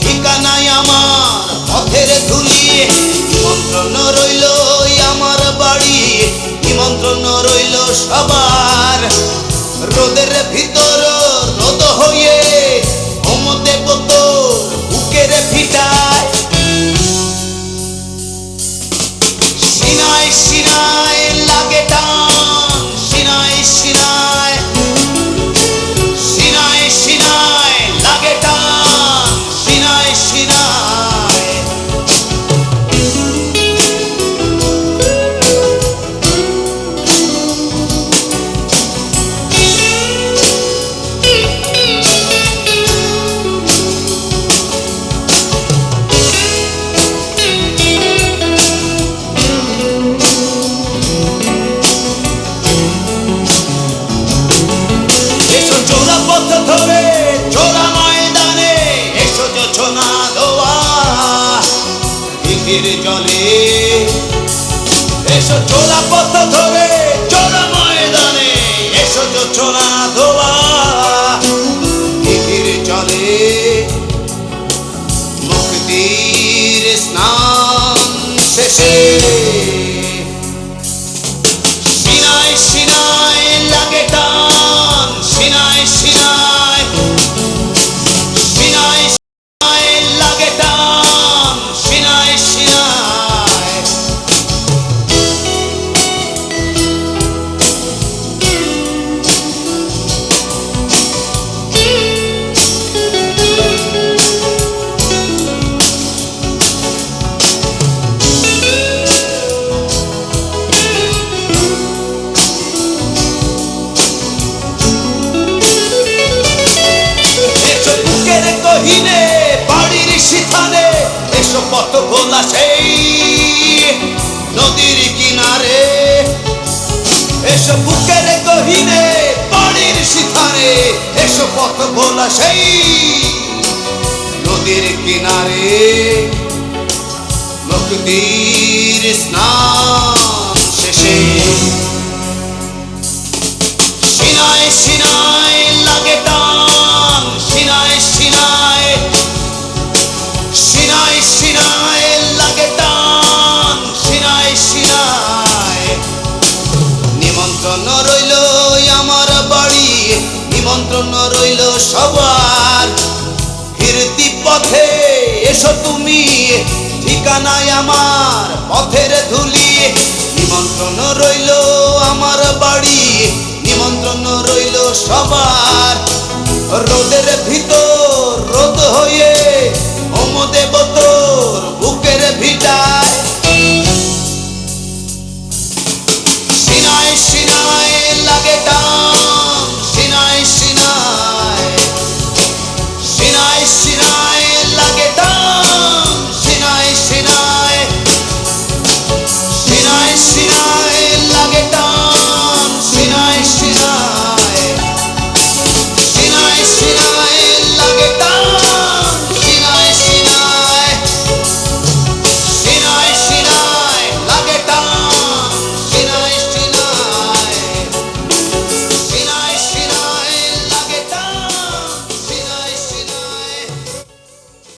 ঠিকানায় আমার পথের ধুলি নিমন্ত্রণ রইল আমার বাড়ি। নিমন্ত্রণ রইল সবার সিনায় সিনায় দিঘির জলে। এসো চোলা পথ ধরে চোরা ময়দানে। এসো তো চোরা ধোয়া দিঘির জলে। মুক্তির স্নান শেষে কহিনে বাড়ির সিথানে এসো পথ ভোলা সেই নদীর কিনারে। এসো বুকের কহিনে বাড়ির সিথানে এসো পথ ভোলা সেই নদীর কিনারে। মুক্তির নিমন্ত্রণ রইল সবার। ফিরতি পথে এসো তুমি, ঠিকানায় আমার পথের ধুলি। নিমন্ত্রণ রইল আমার বাড়ি, নিমন্ত্রণ রইল সবার। রোদের ভিতর রোদ হয়ে হোম দেবতর বুকের ভিটায়। সিনায় সিনায় লাগে টান।